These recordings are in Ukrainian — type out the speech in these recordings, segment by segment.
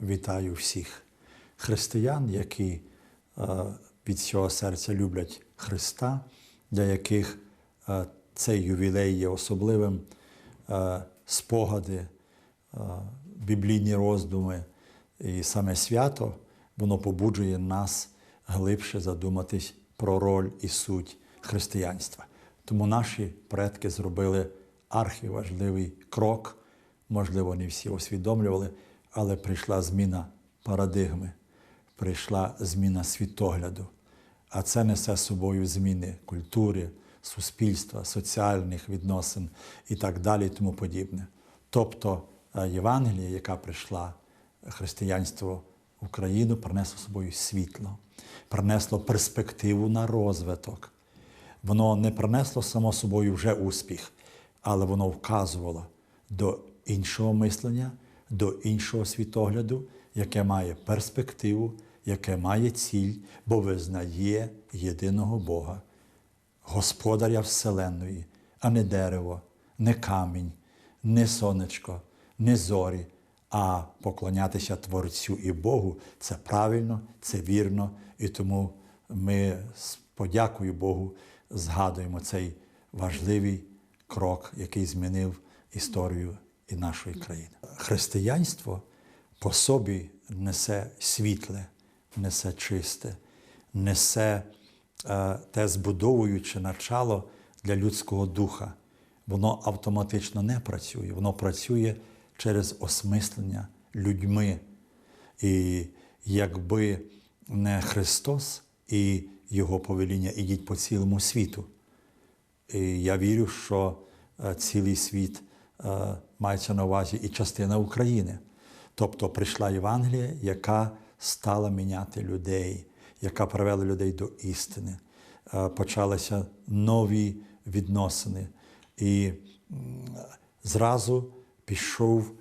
вітаю всіх християн, які е, від всього серця люблять Христа, для яких е, цей ювілей є особливим, е, спогади, біблійні роздуми і саме свято, воно побуджує нас глибше задуматись про роль і суть християнства. Тому наші предки зробили архіважливий крок, можливо, не всі усвідомлювали, але прийшла зміна парадигми, прийшла зміна світогляду. А це несе з собою зміни культури, суспільства, соціальних відносин і так далі, і тому подібне. Тобто е, Євангеліє, яка прийшла християнство в Україну, принесло собою світло, принесло перспективу на розвиток. Воно не принесло само собою вже успіх, але воно вказувало до іншого мислення, до іншого світогляду, яке має перспективу, яке має ціль, бо визнає єдиного Бога, Господаря Вселенної, а не дерево, не камінь, не сонечко, не зорі, а поклонятися Творцю і Богу це правильно, це вірно, і тому ми з подякою Богу згадуємо цей важливий крок, який змінив історію і нашої країни. Християнство по собі несе світле, несе чисте, несе е, те збудовуюче начало для людського духа. Воно автоматично не працює, воно працює через осмислення людьми. І якби не Христос і Його повеління ідіть по цілому світу. І я вірю, що е, цілий світ мається на увазі і частина України. Тобто прийшла Євангелія, яка стала міняти людей, яка привела людей до істини. Е, Почалися нові відносини. І зразу пішов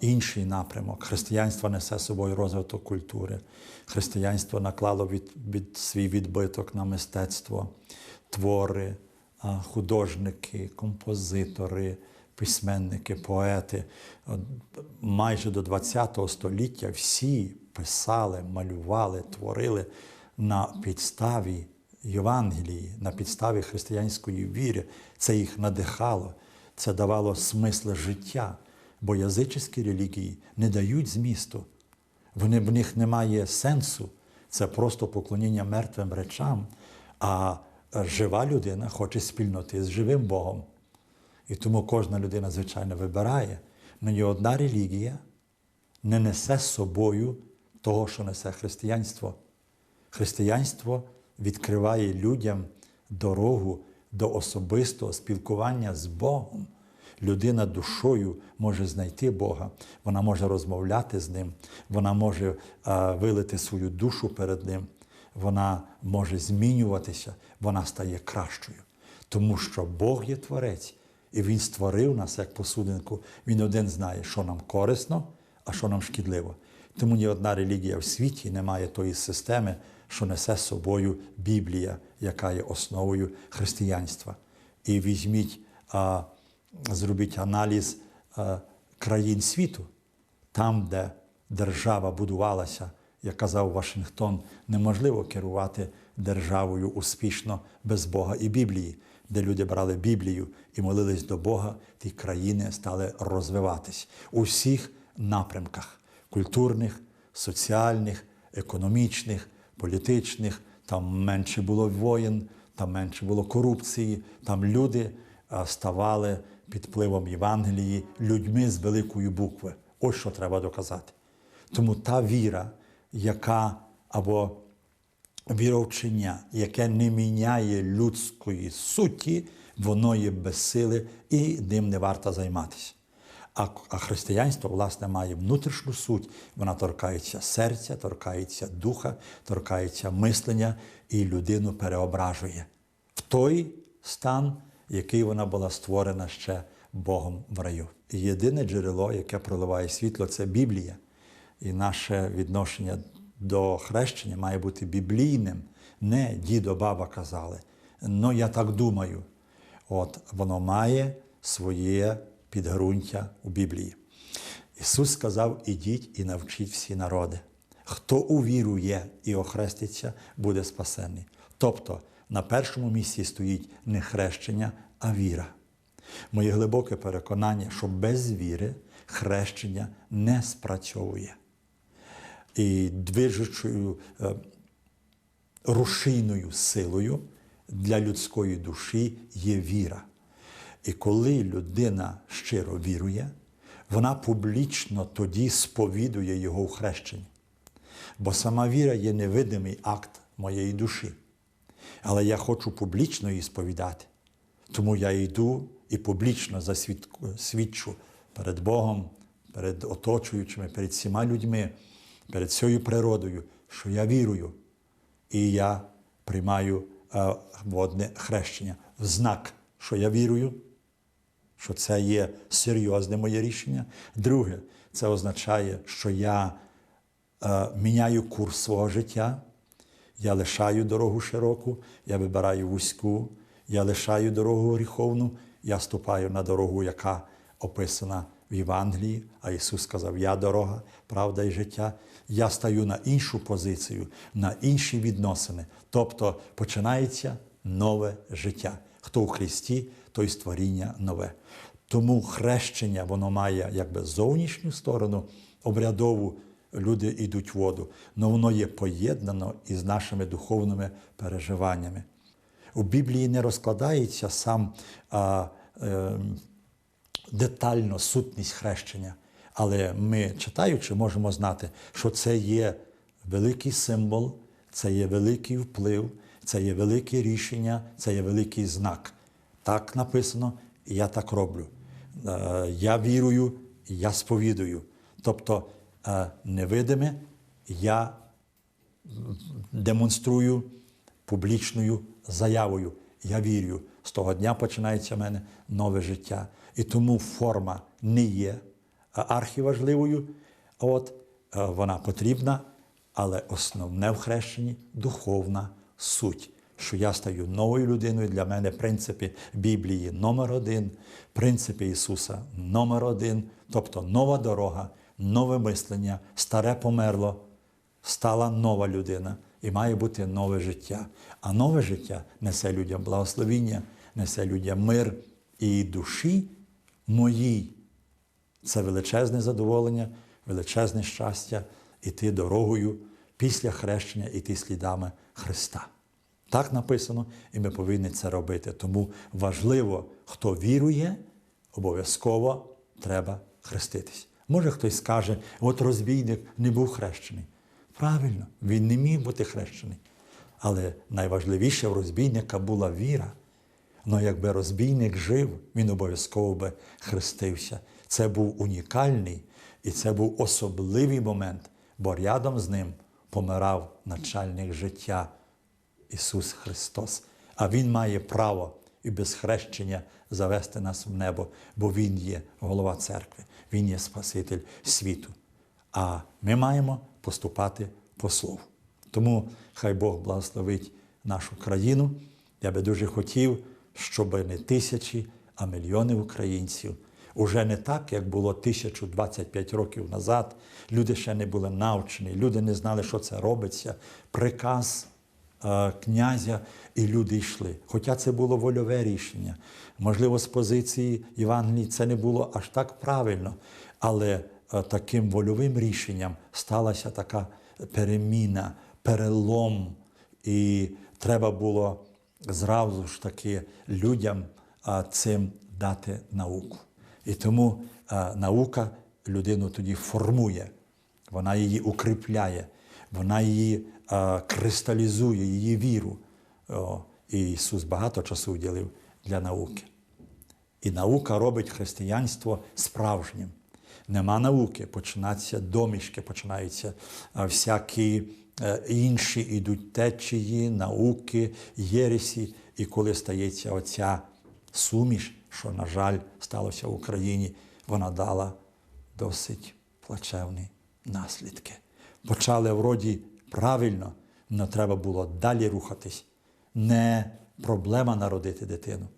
інший напрямок. Християнство несе з собою розвиток культури. Християнство наклало від, від свій відбиток на мистецтво, твори, художники, композитори, письменники, поети. Майже до ХХ століття всі писали, малювали, творили на підставі Євангелії, на підставі християнської віри. Це їх надихало, це давало смисл життя. Бо язичні релігії не дають змісту. Вони, в них немає сенсу. Це просто поклоніння мертвим речам. А жива людина хоче спільноти з живим Богом. І тому кожна людина, звичайно, вибирає. Но ні одна релігія не несе з собою того, що несе християнство. Християнство відкриває людям дорогу до особистого спілкування з Богом. Людина душою може знайти Бога, вона може розмовляти з Ним, вона може а, вилити свою душу перед Ним, вона може змінюватися, вона стає кращою. Тому що Бог є Творець, і Він створив нас як посудинку. Він один знає, що нам корисно, а що нам шкідливо. Тому ні одна релігія в світі не має тої системи, що несе з собою Біблія, яка є основою християнства. І візьміть. А, зробіть аналіз е, країн світу, там, де держава будувалася, як казав Вашингтон, неможливо керувати державою успішно без Бога і Біблії, де люди брали Біблію і молились до Бога, ті країни стали розвиватись у всіх напрямках культурних, соціальних, економічних, політичних. Там менше було воєн, там менше було корупції, там люди ставали під впливом Євангелії людьми з великої букви. Ось що треба доказати. Тому та віра, яка або віровчення, яке не міняє людської суті, воно є безсили і ним не варто займатися. А християнство, власне, має внутрішню суть, вона торкається серця, торкається духа, торкається мислення і людину переображує в той стан, який вона була створена ще Богом в раю. Єдине джерело, яке проливає світло, це Біблія. І наше відношення до хрещення має бути біблійним. Не дідо, баба казали. Ну, я так думаю. От воно має своє підґрунтя у Біблії. Ісус сказав: ідіть і навчіть всі народи. Хто увірує і охреститься, буде спасений. Тобто на першому місці стоїть не хрещення, а віра. Моє глибоке переконання, що без віри хрещення не спрацьовує. І движучою е, рушійною силою для людської душі є віра. І коли людина щиро вірує, вона публічно тоді сповідує його в хрещенні. Бо сама віра є невидимий акт моєї душі. Але я хочу публічно її сповідати. Тому я йду і публічно засвідчу перед Богом, перед оточуючими, перед всіма людьми, перед цією природою, що я вірую. І я приймаю е, водне хрещення в знак, що я вірую, що це є серйозне моє рішення. Друге, це означає, що я е, міняю курс свого життя. Я лишаю дорогу широку, я вибираю вузьку, я лишаю дорогу гріховну, я ступаю на дорогу, яка описана в Євангелії, а Ісус сказав: Я дорога, правда і життя. Я стаю на іншу позицію, на інші відносини. Тобто починається нове життя. Хто у Христі, той створіння нове. Тому хрещення воно має якби зовнішню сторону, обрядову. Люди йдуть в воду, але воно є поєднано із нашими духовними переживаннями. У Біблії не розкладається сам а, е, детально сутність хрещення, але ми, читаючи, можемо знати, що це є великий символ, це є великий вплив, це є велике рішення, це є великий знак. Так написано, і я так роблю. Е, я вірую, я сповідую. Тобто е, невидиме я демонструю публічною заявою. Я вірю, з того дня починається в мене нове життя. І тому форма не є архіважливою, от е, вона потрібна, але основне в хрещенні духовна суть. Що я стаю новою людиною для мене принципи Біблії номер один, принципи Ісуса номер один, тобто нова дорога, нове мислення, старе померло, стала нова людина і має бути нове життя. А нове життя несе людям благословіння, несе людям мир і душі моїй. Це величезне задоволення, величезне щастя іти дорогою після хрещення, іти слідами Христа. Так написано, і ми повинні це робити. Тому важливо, хто вірує, обов'язково треба хреститись. Може хтось скаже, от розбійник не був хрещений. Правильно, він не міг бути хрещений. Але найважливіше в розбійника була віра. Ну якби розбійник жив, він обов'язково би хрестився. Це був унікальний і це був особливий момент, бо рядом з ним помирав начальник життя Ісус Христос. А Він має право і без хрещення завести нас в небо, бо Він є голова церкви, Він є Спаситель світу. А ми маємо поступати по слову. Тому хай Бог благословить нашу країну. Я би дуже хотів, щоб не тисячі, а мільйони українців. Уже не так, як було 1025 років назад. Люди ще не були навчені, люди не знали, що це робиться. Приказ е, князя, і люди йшли. Хоча це було вольове рішення. Можливо, з позиції Євангелії це не було аж так правильно, але е, таким вольовим рішенням сталася така переміна, перелом, і треба було зразу ж таки людям цим дати науку. І тому наука людину тоді формує, вона її укріпляє, вона її кристалізує, її віру. І Ісус багато часу вділив для науки. І наука робить християнство справжнім. Нема науки, починаються домішки, починаються всякі інші ідуть течії, науки, єресі. І коли стається оця суміш, що, на жаль, сталося в Україні, вона дала досить плачевні наслідки. Почали вроді правильно, але треба було далі рухатись. Не проблема народити дитину,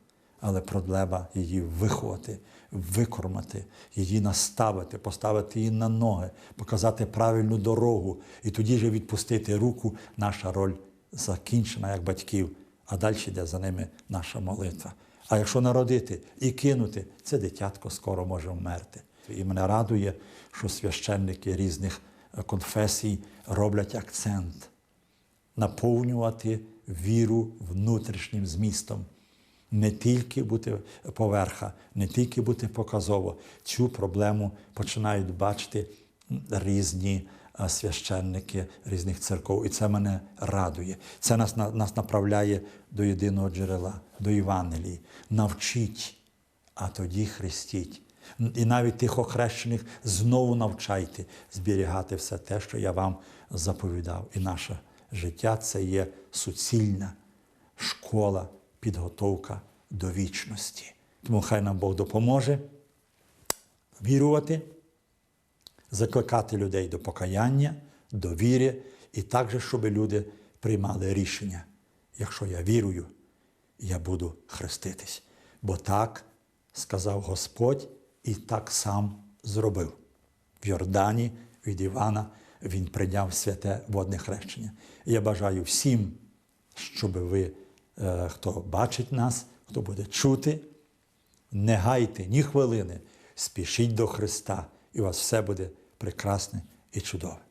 але проблема її виховати, викормати, її наставити, поставити її на ноги, показати правильну дорогу і тоді же відпустити руку. Наша роль закінчена як батьків, а далі йде за ними наша молитва. А якщо народити і кинути, це дитятко скоро може вмерти. І мене радує, що священники різних е, конфесій роблять акцент наповнювати віру внутрішнім змістом. Не тільки бути поверха, не тільки бути показово. Цю проблему починають бачити різні священники різних церков. І це мене радує. Це нас, нас направляє до єдиного джерела, до Євангелії. Навчіть, а тоді хрестіть. І навіть тих охрещених знову навчайте зберігати все те, що я вам заповідав. І наше життя це є суцільна школа, підготовка до вічності. Тому хай нам Бог допоможе вірувати, закликати людей до покаяння, до віри, і також, щоб люди приймали рішення. Якщо я вірую, я буду хреститись. Бо так сказав Господь і так сам зробив. В Йордані від Івана він прийняв святе водне хрещення. Я бажаю всім, щоб ви, хто бачить нас, хто буде чути, не гайте ні хвилини, спішіть до Христа, і у вас все буде прекрасне і чудове.